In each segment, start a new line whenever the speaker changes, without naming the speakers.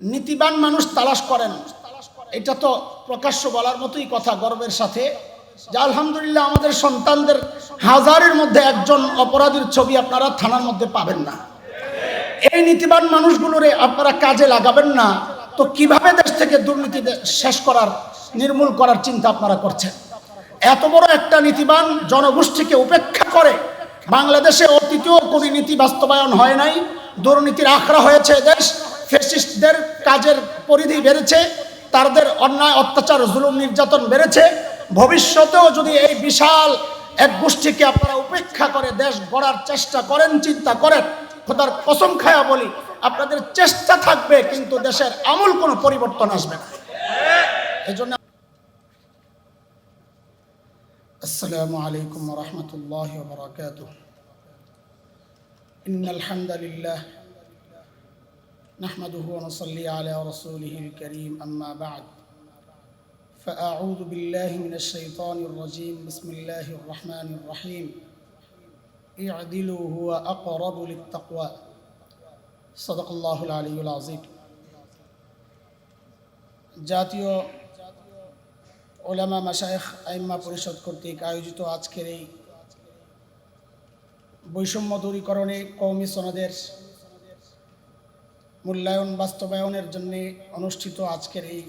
নীতিবান মানুষ তালাশ করেন। এটা তো প্রকাশ্য বলার মতোই কথা গর্বের সাথে। যে আলহামদুলিল্লাহ আমাদের সন্তানদের হাজারের মধ্যে একজন অপরাধীর ছবি আপনারা থানার মধ্যে পাবেন না। এই নীতিবান মানুষগুলোরে আপনারা কাজে লাগাবেন না। তো কীভাবে দেশ থেকে দুর্নীতি শেষ করার, নির্মূল করার চিন্তা আপনারা করছেন? এত বড় একটা নীতিবান জনগোষ্ঠীকে উপেক্ষা করে বাংলাদেশে অতীতেও কোনো নীতি বাস্তবায়ন হয় নাই। দুর্নীতির আখড়া হয়েছে দেশ। ফেসিস্টদের কাজের পরিধি বেড়েছে, তাদের অন্যায়, অত্যাচার, জুলুম, নির্যাতন বেড়েছে। ভবিষ্যতেও যদি এই বিশাল এক গোষ্ঠীকে আপনারা উপেক্ষা করে দেশ গড়ার চেষ্টা করেন, চিন্তা করেন, খোদার কসম খায়া বলি, আপনাদের চেষ্টা থাকবে, কিন্তু দেশের আমূল কোনো পরিবর্তন আসবে না। এই জন্য আসসালামু আলাইকুম রহমতুল্লাহ ইন্নাল হামদুলিল্লাহ نحمده ونصلي على رسوله الكريم أما بعد فأعوذ بالله من الشيطان الرجيم بسم الله الرحمن الرحيم اعدلوا هو أقرب للتقوى صدق الله العلي العظيم জাতীয় ওলামা মাসায়েখ আইম্মা পরিষদ কর্তৃক আয়োজিত আজকের এই বৈষম্য দূরীকরণে কৌমি সনদের মূল্যায়ন, বাস্তবায়নের জন্য অনুষ্ঠিত আজকের এই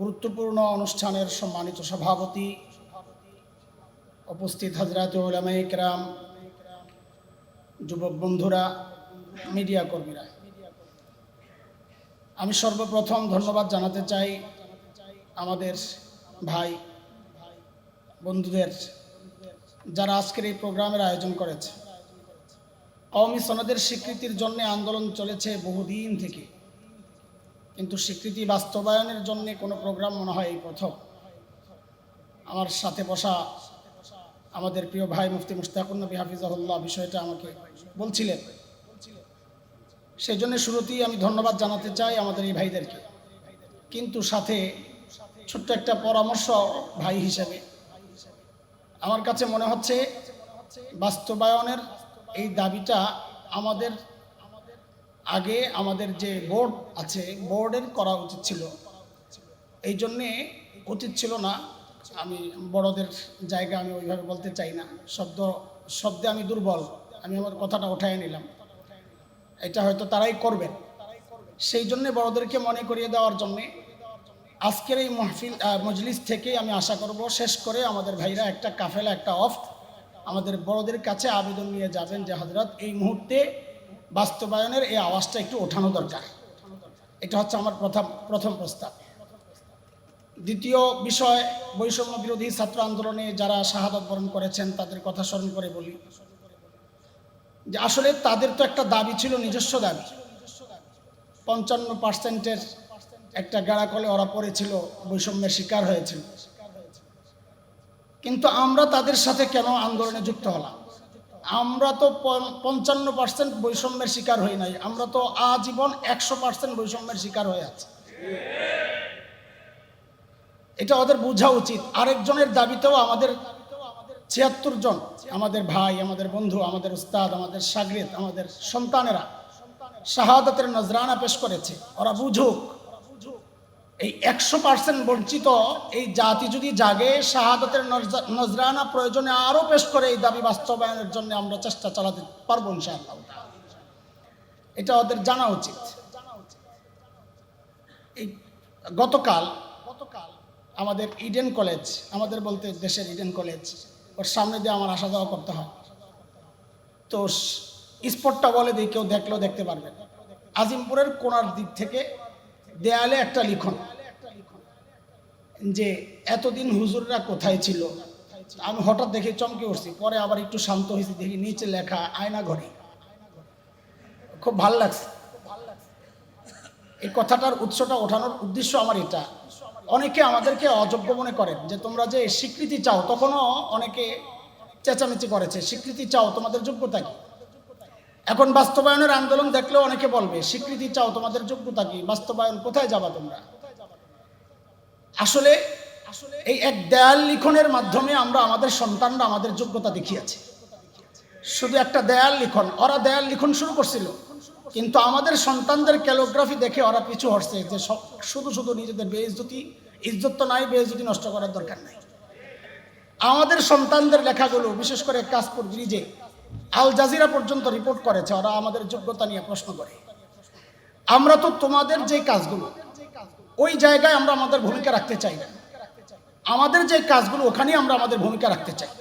গুরুত্বপূর্ণ অনুষ্ঠানের সম্মানিত সভাপতি উপস্থিত হাজরাত ইকরাম যুবক বন্ধুরা, মিডিয়া কর্মীরা। আমি সর্বপ্রথম ধন্যবাদ জানাতে চাই আমাদের ভাই, বন্ধুদের, যারা আজকের এই প্রোগ্রামের আয়োজন করেছে। কওমি সনদের স্বীকৃতির জন্য আন্দোলন চলেছে বহুদিন থেকে। কিন্তু স্বীকৃতি বাস্তবায়নের জন্য কোনো প্রোগ্রাম মনে হয় এই প্রথম। আমার সাথে বসা আমাদের প্রিয় ভাই মুফতি মুস্তাকুর নবী হাফিজাহুল্লাহ বিষয়টা আমাকে বলছিলেন। সেই জন্য শুরুতেই আমি ধন্যবাদ জানাতে চাই আমাদের এই ভাইদেরকে। কিন্তু সাথে ছোট্ট একটা পরামর্শ ভাই হিসাবে। আমার কাছে মনে হচ্ছে বাস্তবায়নের এই দাবিটা আমাদের আগে আমাদের যে বোর্ড আছে, বোর্ডের করা উচিত ছিল। এই জন্যে উচিত ছিল না। আমি বড়দের জায়গা আমি ওইভাবে বলতে চাই না। শব্দ, শব্দে আমি দুর্বল। আমি আমার কথাটা উঠাই নিলাম। এটা হয়তো তারাই করবেন। সেই জন্যে বড়দেরকে মনে করিয়ে দেওয়ার জন্যে আজকের এই মাহফিল মজলিস থেকে আমি আশা করব শেষ করে আমাদের ভাইরা একটা কাফেলা, একটা অফ আমাদের বড়দের কাছে আবেদন নিয়ে যাবেন যে হজরত এই মুহূর্তে বাস্তবায়নের এই আওয়াজটা একটু ওঠানো দরকার। এটা হচ্ছে আমার প্রথম প্রথম প্রস্তাব। দ্বিতীয় বিষয়, বৈষম্য বিরোধী ছাত্র আন্দোলনে যারা শাহাদত বরণ করেছেন, তাদের কথা স্মরণ করে বলি। যে, আসলে তাদের তো একটা দাবি ছিল, নিজস্ব দাবি। পঞ্চান্ন পার্সেন্টের একটা গাড়াকলে ওরা পড়েছিল, বৈষম্যের শিকার হয়েছিল। কিন্তু আমরা তাদের সাথে কেন আন্দোলনে যুক্ত হলাম? আমরা তো পঞ্চান্ন পার্সেন্ট বৈষম্যের শিকার হই নাই। আমরা তো আজীবন একশো পার্সেন্ট বৈষম্যের শিকার হয়ে আছি। এটা ওদের বোঝা উচিত। আরেকজনের দাবিতেও আমাদের ছিয়াত্তর জন, আমাদের ভাই, আমাদের বন্ধু, আমাদের উস্তাদ, আমাদের সাগরিত আমাদের সন্তানেরা শাহাদাতের নজরানা পেশ করেছে। ওরা বুঝুক। এই একশো পার্সেন্ট বঞ্চিত এই জাতি যদি জাগে, শাহাদাতের নজরা- নজরানা প্রয়োজনে আরও পেশ করে এই দাবি বাস্তবায়নের জন্য আমরা চেষ্টা চালাতে পারব ইনশাআল্লাহ। এটা ওদের জানা উচিত। এই গতকাল গতকাল আমাদের ইডেন কলেজ আমাদের বলতে দেশের ইডেন কলেজ ওর সামনে দিয়ে আমার আসা যাওয়া করতে হয়। তো স্পটটা বলে দিই কেউ দেখলেও দেখতে পারবে আজিমপুরের কোনার দিক থেকে দেয়ালে একটা লিখন। যে এতদিন হুজুররা কোথায় ছিল? আমি হঠাৎ দেখে চমকে উঠছি, পরে আবার একটু শান্ত হয়েছি, দেখি নিচে লেখা আয়না ঘরে খুব ভালো লাগছে। এই কথাটার উৎসটা ওঠানোর উদ্দেশ্য আমার এটা। অনেকে আমাদেরকে অযোগ্য মনে করেন, যে তোমরা যে স্বীকৃতি চাও, তখনও অনেকে চেঁচামেচি করেছে, স্বীকৃতি চাও, তোমাদের যোগ্যতা কি? এখন বাস্তবায়নের আন্দোলন দেখলেও অনেকে বলবে, স্বীকৃতি চাও, তোমাদের যোগ্যতা কি? বাস্তবায়ন কোথায় যাবা তোমরা? আসলে এই এক দেয়াল লিখনের মাধ্যমে আমরা আমাদের সন্তানরা আমাদের যোগ্যতা দেখিয়েছি। শুধু একটা দেয়াল লিখন, ওরা দেয়াল লিখন শুরু করছিল। কিন্তু আমাদের সন্তানদের ক্যালোগ্রাফি দেখে ওরা পিছু হটছে যে শুধু শুধু নিজেদের বেইজ্জতি, ইজ্জত তো নাই, বেইজ্জতি নষ্ট করার দরকার নাই। আমাদের সন্তানদের লেখাগুলো, বিশেষ করে কাশপুর ব্রিজে আল জাজিরা পর্যন্ত রিপোর্ট করেছে, ওরা আমাদের যোগ্যতা নিয়ে প্রশ্ন করে। আমরা তো তোমাদের যে কাজগুলো, ওই জায়গায় আমরা আমাদের ভূমিকা রাখতে চাই না। আমাদের যে কাজগুলো, ওখানেই আমরা আমাদের ভূমিকা রাখতে চাই।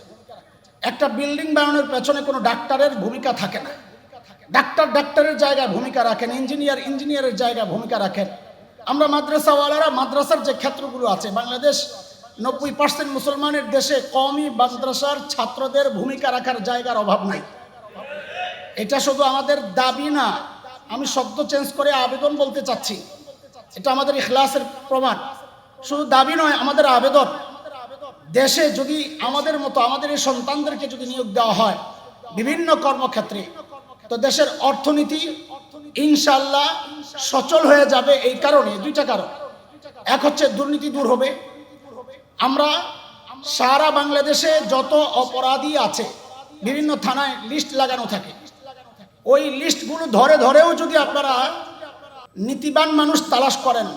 একটা বিল্ডিং বানানোর পেছনে কোনো ডাক্তারের ভূমিকা থাকে না। ডাক্তার ডাক্তারের জায়গায় ভূমিকা রাখেন ইঞ্জিনিয়ার ইঞ্জিনিয়ারের জায়গায় ভূমিকা রাখেন। আমরা মাদ্রাসাওয়ালারা মাদ্রাসার যে ক্ষেত্রগুলো আছে, বাংলাদেশ নব্বই পার্সেন্ট মুসলমানের দেশে কমই মাদ্রাসার ছাত্রদের ভূমিকা রাখার জায়গার অভাব নাই। এটা শুধু আমাদের দাবি না, আমি শব্দ চেঞ্জ করে আবেদন বলতে চাচ্ছি। এটা আমাদের ইখলাসের প্রমাণ। শুধু দাবি নয়, আমাদের আবেদন। দেশে যদি আমাদের মতো, আমাদের এই সন্তানদেরকে যদি নিয়োগ দেওয়া হয় বিভিন্ন কর্মক্ষেত্রে, তো দেশের অর্থনীতি ইনশাল্লাহ সচল হয়ে যাবে এই কারণে, দুইটা কারণ। এক হচ্ছে দুর্নীতি দূর হবে আমরা সারা বাংলাদেশে যত অপরাধী আছে, বিভিন্ন থানায় লিস্ট লাগানো থাকে। ওই লিস্টগুলো ধরে ধরেও যদি আপনারা নীতিবান মানুষ তালাশ করেন,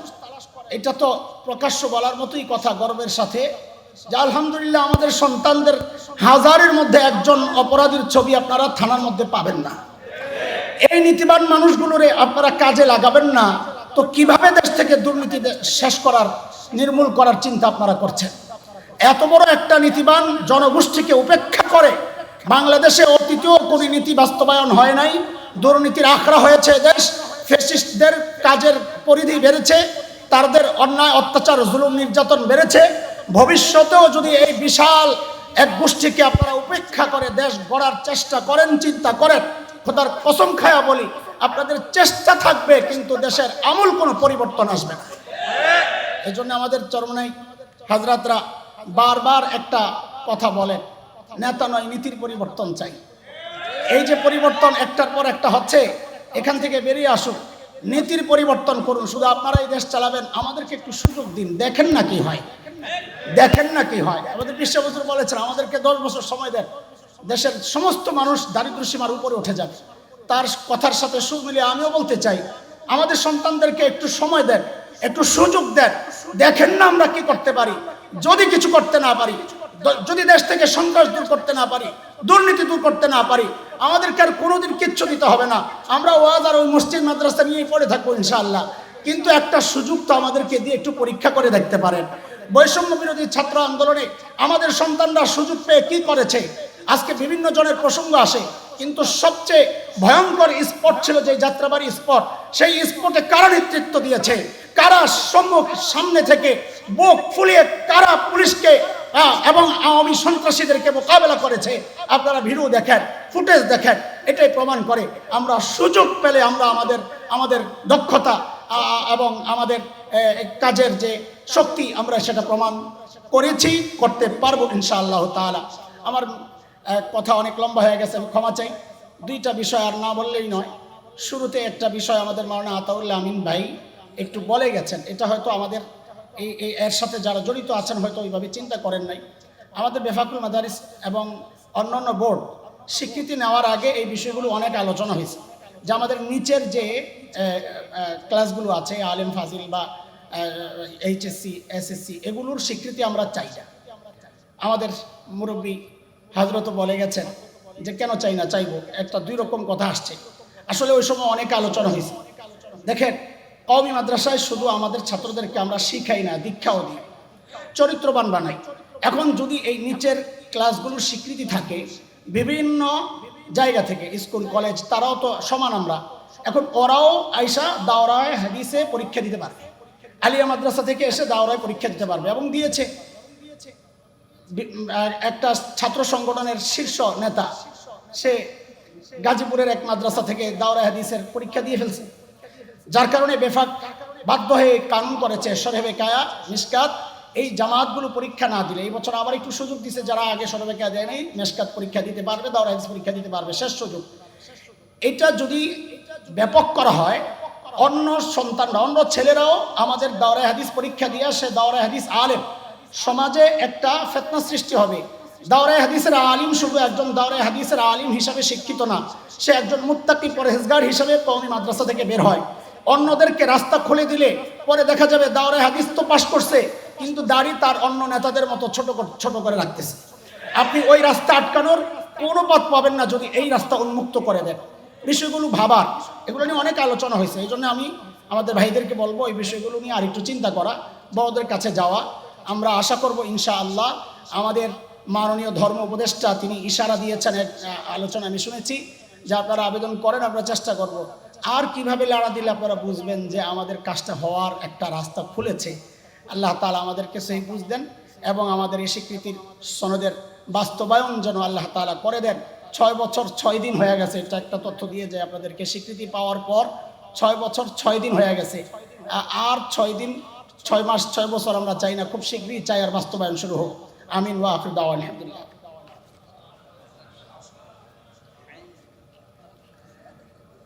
এটা তো প্রকাশ্য বলার মতোই কথা গর্বের সাথে। যে আলহামদুলিল্লাহ আমাদের সন্তানদের হাজারের মধ্যে একজন অপরাধীর ছবি আপনারা থানার মধ্যে পাবেন না। এই নীতিবান মানুষগুলোরে আপনারা কাজে লাগাবেন না। তো কীভাবে দেশ থেকে দুর্নীতি শেষ করার নির্মূল করার চিন্তা আপনারা করছেন। এত বড় একটা নীতিবান জনগোষ্ঠীকে উপেক্ষা করে বাংলাদেশে অতীতেও কোনো নীতি বাস্তবায়ন হয় নাই, দুর্নীতির আখড়া হয়েছে দেশ ফেসিস্টদের কাজের পরিধি বেড়েছে, তাদের অন্যায়, অত্যাচার, জুলুম, নির্যাতন বেড়েছে। ভবিষ্যতেও যদি এই বিশাল এক গোষ্ঠীকে আপনারা উপেক্ষা করে দেশ গড়ার চেষ্টা করেন, চিন্তা করেন, খোদার কসম খায়া বলি, আপনাদের চেষ্টা থাকবে, কিন্তু দেশের আমূল কোনো পরিবর্তন আসবে না। এই জন্য আমাদের চরমনাই হাজরাতরা বারবার একটা কথা বলেন, নেতা নয়, নীতির পরিবর্তন চাই। এই যে পরিবর্তন একটার পর একটা হচ্ছে, এখান থেকে বেরিয়ে আসুন। নীতির পরিবর্তন করুন, শুধু আপনারা এই দেশ চালাবেন, আমাদেরকে একটু সুযোগ দিন। দেখেন না কি হয়। দেখেন না কি হয়। আমাদের বিশ্ব বছর বলেছেন, আমাদেরকে দশ বছর সময় দেন। দেশের সমস্ত মানুষ দারিদ্র সীমার উপরে উঠে যাবে তার কথার সাথে সুখ মিলিয়ে আমিও বলতে চাই, আমাদের সন্তানদেরকে একটু সময় দেন। একটু সুযোগ দেন। দেখেন না আমরা কি করতে পারি। যদি কিছু করতে না পারি যদি দেশ থেকে সন্ত্রাস দূর করতে না পারি, দুর্নীতি দূর করতে না পারি, আমাদেরকে আর কোনোদিন কিচ্ছু দিতে হবে না। আমরা ওয়াজ আর ওই মসজিদ মাদ্রাসা নিয়েই পড়ে থাকব ইনশাআল্লাহ। কিন্তু একটা সুযোগ তো আমাদেরকে দিয়ে একটু পরীক্ষা করে দেখতে পারেন। বৈষম্য বিরোধী ছাত্র আন্দোলনে আমাদের সন্তানরা সুযোগ পেয়ে কি করেছে? আজকে বিভিন্ন জনের প্রসঙ্গ আসে, কিন্তু সবচেয়ে ভয়ঙ্কর স্পট ছিল যে যাত্রাবাড়ি স্পট সেই স্পটে কারা নেতৃত্ব দিয়েছে? কারা সম্মুখ সামনে থেকে বুক ফুলিয়ে কারা পুলিশকে এবং আওয়ামী সন্ত্রাসীদেরকে মোকাবেলা করেছে? আপনারা ভিডিও দেখেন, ফুটেজ দেখেন, এটাই প্রমাণ করে আমরা সুযোগ পেলে আমরা আমাদের আমাদের দক্ষতা এবং আমাদের কাজের যে শক্তি, আমরা সেটা প্রমাণ করেছি, করতে পারব ইনশাআল্লাহ তাআলা। আমার কথা অনেক লম্বা হয়ে গেছে, ক্ষমা চাই। দুইটা বিষয় আর না বললেই নয়। শুরুতে একটা বিষয় আমাদের মাওলানা আতাউল্লাহ আমিন ভাই একটু বলে গেছেন, এটা হয়তো আমাদের এই এই এর সাথে যারা জড়িত আছেন হয়তো ওইভাবে চিন্তা করেন নাই। আমাদের বেফাকুল মাদারিস এবং অন্যান্য বোর্ড স্বীকৃতি নেওয়ার আগে এই বিষয়গুলো অনেক আলোচনা হয়েছে। যে আমাদের নিচের যে ক্লাসগুলো আছে, আলেম ফাজিল বা এইচএসসি, এসএসসি, এগুলোর স্বীকৃতি আমরা চাই না। আমাদের মুরব্বী হাজরত বলে গেছেন যে, কেন চাই না? চাইব। একটা দুই রকম কথা আসছে। আসলে ওই সময় অনেক আলোচনা হয়েছে। দেখেন কওমি মাদ্রাসায় শুধু আমাদের ছাত্রদেরকে আমরা শিখাই না, দীক্ষাও দিই। চরিত্রবান বানাই। এখন যদি এই নিচের ক্লাসগুলোর স্বীকৃতি থাকে, বিভিন্ন জায়গা থেকে, স্কুল, কলেজ, তারাও তো সমান আমরা। এখন ওরাও আইসা দাওরায়, হাদিসে পরীক্ষা দিতে পারবে। আলিয়া মাদ্রাসা থেকে এসে দাওরায় পরীক্ষা দিতে পারবে এবং দিয়েছে। একটা ছাত্র সংগঠনের শীর্ষ নেতা, সে গাজীপুরের এক মাদ্রাসা থেকে দাওরা হাদিসের পরীক্ষা দিয়ে ফেলছে। যার কারণে বেফাক বাধ্য হয়ে কানুন করেছে সরেবে কায়া মিসকাত। এই জামাতগুলো পরীক্ষা না দিলে, এই বছর আবার একটু সুযোগ দিছে, যারা আগে সরেবে কায়া দেয় নাই, মেসকাত পরীক্ষা দিতে পারবে, দাওরা পরীক্ষা দিতে পারবে, শেষ সুযোগ। এটা যদি ব্যাপক করা হয়, অন্য সন্তানরা, অন্য ছেলেরাও আমাদের দাওরায় হাদিস পরীক্ষা দিয়ে সে দাওরায় হাদিস আলেম। সমাজে একটা ফেতনা সৃষ্টি হবে। দাওরে হাদিসের আলিম শুধু একজন দাওরে হাদিসের আলিম হিসাবে শিক্ষিত না, সে একজন মুত্তাকি পরহেজগার হিসাবে কওমি মাদ্রাসা থেকে বের হয়। অন্যদেরকে রাস্তা খুলে দিলে পরে দেখা যাবে দাওরে হাদিস তো পাশ করছে, কিন্তু দাড়ি তার অন্য নেতাদের মতো ছোট ছোট করে রাখতেছে। আপনি ওই রাস্তা আটকানোর কোনো পথ পাবেন না যদি এই রাস্তা উন্মুক্ত করে দেন। বিষয়গুলো ভাবার, এগুলো নিয়ে অনেক আলোচনা হয়েছে। এই জন্য আমি আমাদের ভাইদেরকে বলব এই বিষয়গুলো নিয়ে আরেকটু চিন্তা করা, বড়দের কাছে যাওয়া। আমরা আশা করব ইনশা আল্লাহ আমাদের মাননীয় ধর্ম উপদেষ্টা তিনি ইশারা দিয়েছেন এক আলোচনা আমি শুনেছি। যে আপনারা আবেদন করেন, আমরা চেষ্টা করব। আর কীভাবে লাড়া দিলে আপনারা বুঝবেন যে আমাদের কাজটা হওয়ার একটা রাস্তা খুলেছে? আল্লাহ তালা আমাদেরকে সেই বুঝ দেন এবং আমাদের এই স্বীকৃতির সনদের বাস্তবায়ন যেন আল্লাহ তালা করে দেন। ছয় বছর ছয় দিন হয়ে গেছে, এটা একটা তথ্য দিয়ে যায় আপনাদেরকে স্বীকৃতি পাওয়ার পর ছয় বছর ছয় দিন হয়ে গেছে। আর ছয় দিন, ছয় মাস, ছয় বছর আমরা চাই না, খুব শীঘ্রই চাই আর বাস্তবায়ন শুরু হোক। আমিন ওয়া আফিদ আলহামদুলিল্লাহ।